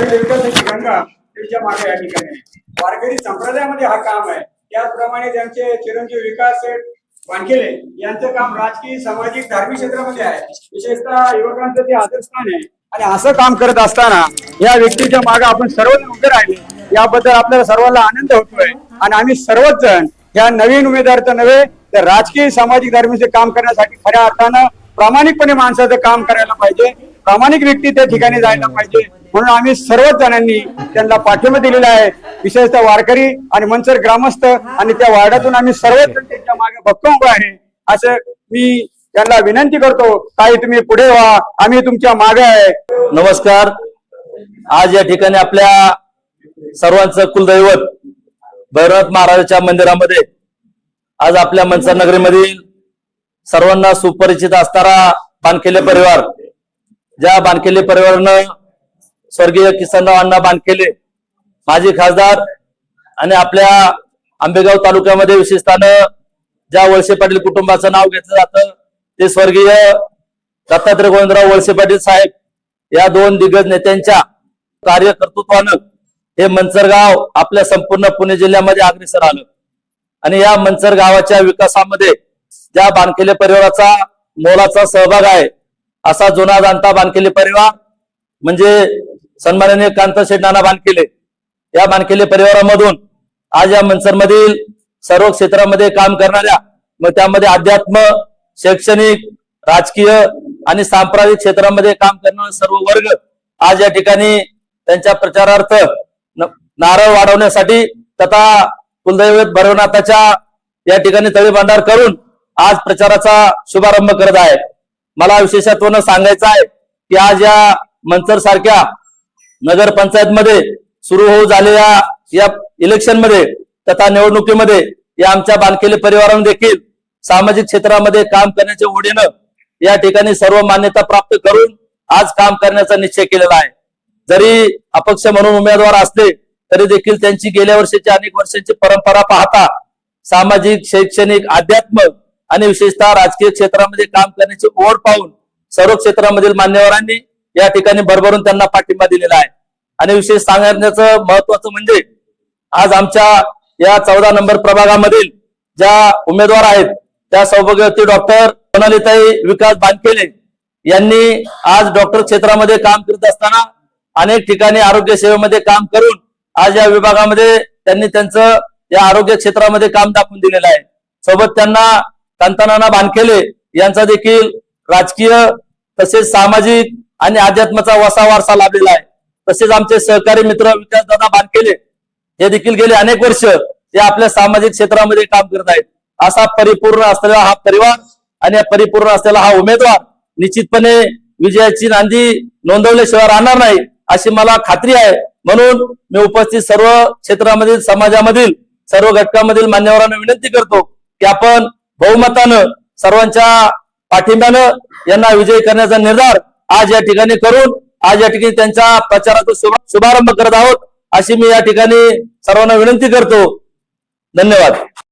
त्यांच्या मागे या ठिकाणी. वारकरी संप्रदायामध्ये हा काम आहे. त्याचप्रमाणे त्यांचे चिरंजीव विकास वानखेले यांचं काम राजकीय सामाजिक धार्मिक क्षेत्रामध्ये आहे. विशेषतः युवकांचं ते आदरस्थान आहे. आणि असं काम करत असताना या व्यक्तीच्या मागे आपण सर्वजण उभे राहिले. याबद्दल आपल्याला सर्वांना आनंद होतोय. आणि आम्ही सर्वच जण या नवीन उमेदवार तर नव्हे तर राजकीय सामाजिक धर्माचे काम करण्यासाठी खऱ्या अर्थानं प्रामाणिकपणे माणसाचं काम करायला पाहिजे. प्रामाणिक व्यक्ती त्या ठिकाणी जायला पाहिजे. म्हणून आम्ही सर्वच जणांनी त्यांना पाठिंबा दिलेला आहे. विशेषतः वारकरी आणि मनसर ग्रामस्थ आणि त्या वार्डातून आम्ही सर्वच जण त्यांच्या मागे भक्कम उभे आहे. असं मी त्यांना विनंती करतो. काही तुम्ही पुढे व्हा. आम्ही तुमच्या मागे आहे. नमस्कार. आज या ठिकाणी आपल्या सर्वांचं कुलदैवत भैरवनाथ महाराजाच्या मंदिरामध्ये आज आपल्या मनसर नगरीमधील सर्वांना सुपरिचित असणारा बानखेले परिवार. ज्या बानखेले परिवारानं स्वर्गीय किसनराव अण्णा बानखेले माजी खासदार आणि आपल्या आंबेगाव तालुक्यामध्ये विशेषतः ज्या वळसे पाटील कुटुंबाचं नाव घेतलं जातं ते स्वर्गीय दत्तात्रय गोविंदराव वळसे पाटील साहेब या दोन दिग्गज नेत्यांच्या कार्यकर्तृत्वानं हे मंचरगाव आपल्या संपूर्ण पुणे जिल्ह्यामध्ये अग्रेसर आलं. आणि या मंचर गावाच्या विकासामध्ये ज्या बांधकेले परिवाराचा मोलाचा सहभाग आहे असा जुना जाणता बांधकेले परिवार म्हणजे सन्माननीय कांतशेठ नाना बांधकेले या बांधकेले परिवारामधून आज या मनसरमधील सर्व क्षेत्रामध्ये काम करणाऱ्या मग त्यामध्ये अध्यात्म शैक्षणिक राजकीय आणि सांप्रदायिक क्षेत्रामध्ये काम करणारे सर्व वर्ग आज या ठिकाणी त्यांच्या प्रचारार्थ न- नारळ वाढवण्यासाठी तथा कुलदैवत भरवनाथाच्या या ठिकाणी तळी भांडार करून आज प्रचाराचा शुभारंभ करत आहे. मला विशेषत्वानं सांगायचं आहे की आज या मंचर सारख्या नगर पंचायत मध्ये सुरू होऊ झालेल्या या इलेक्शनमध्ये तथा निवडणुकीमध्ये या आमच्या बालकेले परिवारानं देखील सामाजिक क्षेत्रामध्ये काम करण्याच्या ओढीनं या ठिकाणी सर्व मान्यता प्राप्त करून आज काम करण्याचा निश्चय केलेला आहे. जरी अपक्ष म्हणून उमेदवार असले तरी देखील त्यांची गेल्या वर्षीची अनेक वर्षांची परंपरा पाहता सामाजिक शैक्षणिक आध्यात्मक आणि विशेषतः राजकीय क्षेत्रामध्ये काम करण्याची ओढ पाहून सर्व क्षेत्रामधील मान्यवरांनी या ठिकाणी भरभरून त्यांना पाठिंबा दिलेला आहे. आणि विशेष सांगण्याचं महत्वाचं म्हणजे आज आमच्या या चौदा नंबर प्रभागामधील ज्या उमेदवार आहेत त्या सौभाग्यवती डॉक्टर सोनालीताई विकास बानकेले यांनी आज डॉक्टर क्षेत्रामध्ये काम करत असताना अनेक ठिकाणी आरोग्य सेवेमध्ये काम करून आज या विभागामध्ये त्यांनी त्यांचं या आरोग्य क्षेत्रामध्ये काम दाखवून दिलेलं आहे. सोबत त्यांना कांतानाना बानकेले यांचा देखील राजकीय तसेच सामाजिक आणि अध्यात्माचा वसा वारसा लाभलेला आहे. तसेच आमचे सहकारी मित्र विकासदादा बानकेले हे देखील गेले अनेक वर्ष ते आपल्या सामाजिक क्षेत्रामध्ये काम करत आहेत. असा परिपूर्ण असलेला हा परिवार आणि परिपूर्ण असलेला हा उमेदवार निश्चितपणे विजयाची नांदी नोंदवल्याशिवाय राहणार नाही अशी मला खात्री आहे. म्हणून मी उपस्थित सर्व क्षेत्रामधील समाजामधील सर्व घटकामधील मान्यवरांना विनंती करतो की आपण बहुमतानं सर्वांच्या पाठिंब्यानं यांना विजयी करण्याचा निर्धार आज या ठिकाणी करून आज या ठिकाणी त्यांच्या प्रचाराचा शुभ- शुभारंभ करत आहोत अशी मी या ठिकाणी सर्वांना विनंती करतो. धन्यवाद.